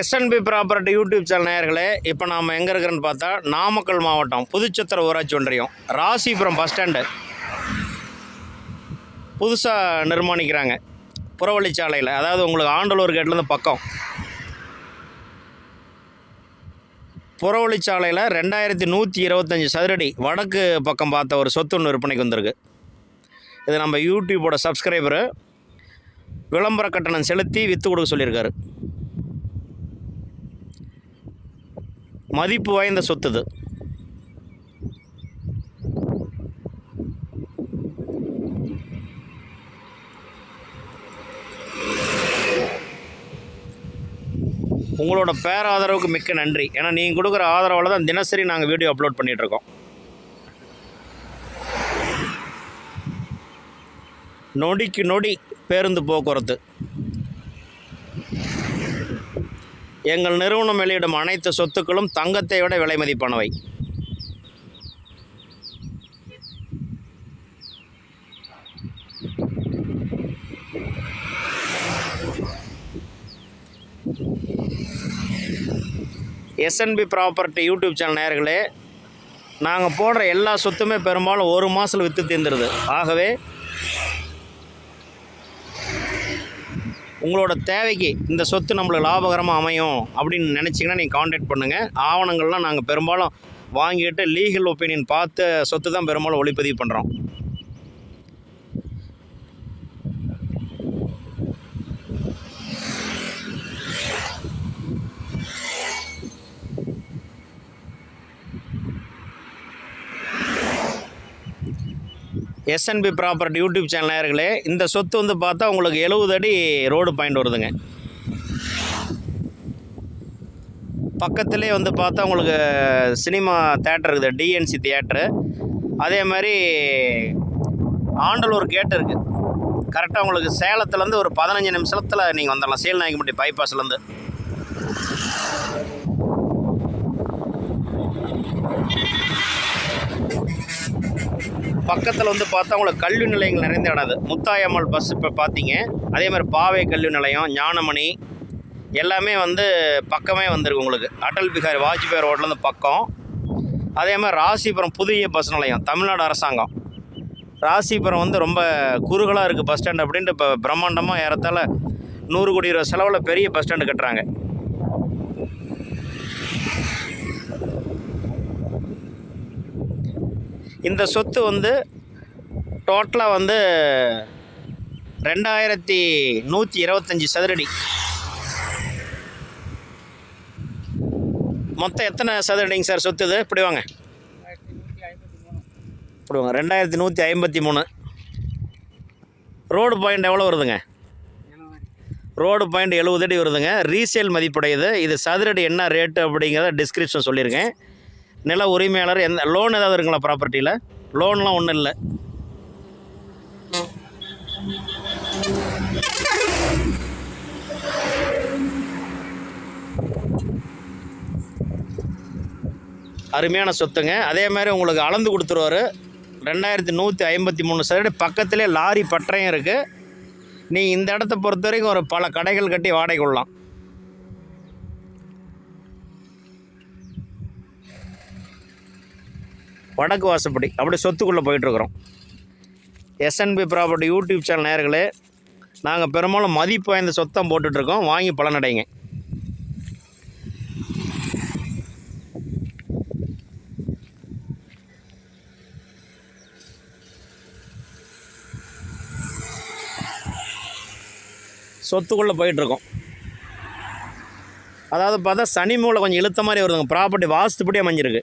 SNP property YouTube channel நேயர்களே இப்போ நாம் எங்கே இருக்கிறோன்னு பார்த்தா நாமக்கல் மாவட்டம் புதுச்சத்திர ஊராட்சி ஒன்றியம் ராசிபுரம் பஸ் ஸ்டாண்டு புதுசாக நிர்மாணிக்கிறாங்க புறவழிச்சாலையில். அதாவது உங்களுக்கு ஆண்டலூர் கேட்லேருந்து பக்கம். புறவழிச்சாலையில் ரெண்டாயிரத்தி நூற்றி இருபத்தஞ்சி சதுரடி வடக்கு பக்கம் பார்த்த ஒரு சொத்து ஒன்று விற்பனைக்கு வந்திருக்கு. இது நம்ம யூடியூபோட சப்ஸ்கிரைபரு விளம்பர கட்டணம் செலுத்தி விற்று கொடுக்க சொல்லியிருக்காரு. மதிப்பு வாய்ந்த சொத்து இது. உங்களோட பேராதரவுக்கு மிக்க நன்றி. ஏன்னா நீங்கள் கொடுக்குற ஆதரவால் தான் தினசரி நாங்கள் வீடியோ அப்லோட் பண்ணிகிட்ருக்கோம் நொடிக்கு நொடி பேருந்து போக்குவரத்து. எங்கள் நிறுவனம் வெளியிடும் அனைத்து சொத்துக்களும் தங்கத்தை விட விலை மதிப்பானவை. எஸ்என்பி ப்ராப்பர்ட்டி யூடியூப் சேனல் நேர்களே நாங்கள் போடுற எல்லா சொத்துமே பெரும்பாலும் ஒரு மாதத்தில் விற்று தீர்ந்துருது ஆகவே உங்களோட தேவைக்கு இந்த சொத்து நம்மளுக்கு லாபகரமாக அமையும் அப்படின்னு நினச்சிங்கன்னா நீங்கள் காண்டாக்ட் பண்ணுங்கள் ஆவணங்கள்லாம் நாங்கள் பெரும்பாலும் வாங்கிட்டு லீகல் ஒப்பீனியன் பார்த்து சொத்து தான் பெரும்பாலும் ஒளிப்பதிவு பண்ணுறோம் எஸ்என்பி ப்ராப்பர்ட்டி யூடியூப் சேனல் நேர்களே இந்த சொத்து வந்து பார்த்தா உங்களுக்கு எழுபது அடி ரோடு பாயிண்ட் வருதுங்க. பக்கத்துலேயே வந்து பார்த்தா உங்களுக்கு சினிமா தேட்டர் இருக்குது டிஎன்சி தியேட்டரு. அதே மாதிரி ஆண்டலூர் கேட் இருக்குது கரெக்டாக உங்களுக்கு சேலத்துலேருந்து ஒரு பதினஞ்சு நிமிஷத்தில் நீங்கள் வந்துடலாம். சீல்நாயக்கம்பட்டி பைபாஸ்லேருந்து பக்கத்தில் வந்து பார்த்தா உங்களுக்கு கல்வி நிலையங்கள் நிறைந்த இடம் அது. முத்தாயம்மாள் பஸ் இப்போ பார்த்தீங்க. அதே மாதிரி பாவை கல்வி நிலையம் ஞானமணி எல்லாமே வந்து பக்கமே வந்திருக்கு உங்களுக்கு. அடல் பிகாரி வாஜ்பாய் ரோட்லேருந்து பக்கம். அதே மாதிரி ராசிபுரம் புதிய பஸ் நிலையம் தமிழ்நாடு அரசாங்கம். ராசிபுரம் வந்து ரொம்ப குறுகலாக இருக்குது பஸ் ஸ்டாண்ட் அப்படின்ட்டு இப்போ பிரம்மாண்டமாக ஏறத்தால் நூறு கோடி ரூபா செலவில் பெரிய பஸ் ஸ்டாண்டு கட்டுறாங்க. இந்த சொத்து வந்து டோட்டலாக வந்து ரெண்டாயிரத்தி நூற்றி இருபத்தஞ்சி சதுரடி. மொத்தம் எத்தனை சதுரடிங்க சார் சொத்து இது? இப்படி வாங்க. இப்படி வாங்க. ரெண்டாயிரத்தி நூற்றி ஐம்பத்தி மூணு. ரோடு பாயிண்ட் எவ்வளோ வருதுங்க? ரோடு பாயிண்ட் எழுபது அடி வருதுங்க. ரீசேல் மதிப்புடையது. இது சதுரடி என்ன ரேட்டு அப்படிங்கிறத டிஸ்கிரிப்ஷன் சொல்லியிருக்கேன் நில உரிமையாளர் எந்த லோன் ஏதாவது இருக்குங்களா ப்ராப்பர்ட்டியில் லோன்லாம் ஒன்றும் இல்லை. அருமையான சொத்துங்க. அதே மாதிரி உங்களுக்கு அளந்து கொடுத்துருவாரு. ரெண்டாயிரத்தி நூற்றி ஐம்பத்தி மூணு சதுரடி பக்கத்துலேயே லாரி பட்டறையும் இருக்குது நீ இந்த இடத்த பொறுத்த வரைக்கும் ஒரு பல கடைகள் கட்டி வாடகை கொள்ளலாம். வடக்கு வாசப்படி. அப்படி சொத்துக்குள்ளே போயிட்டுருக்குறோம். எஸ்என்பி ப்ராப்பர்ட்டி யூடியூப் சேனல் நேர்களே நாங்கள் பெரும்பாலும் மதிப்பு வாய்ந்த சொத்தம் போட்டுட்ருக்கோம். வாங்கி பலனடைங்க. சொத்துக்குள்ளே போயிட்டுருக்கோம். அதாவது பார்த்தா சனி மூளை கொஞ்சம் இழுத்த மாதிரி வருதுங்க. ப்ராப்பர்ட்டி வாஸ்துப்படி அமைஞ்சிருக்கு.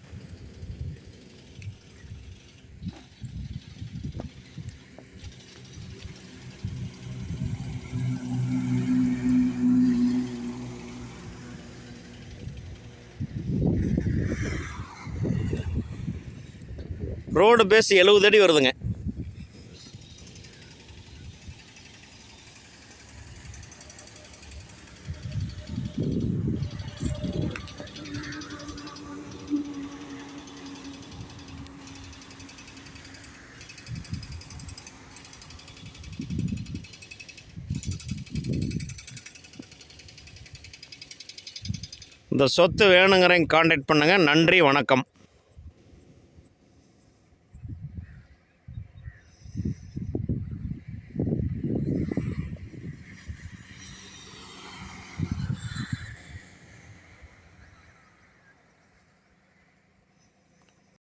ரோடு பேஸ் எழுபது அடி வருதுங்க. இந்த சொத்து வேணுங்கிறவங்க காண்டாக்ட் பண்ணுங்கள் நன்றி வணக்கம்.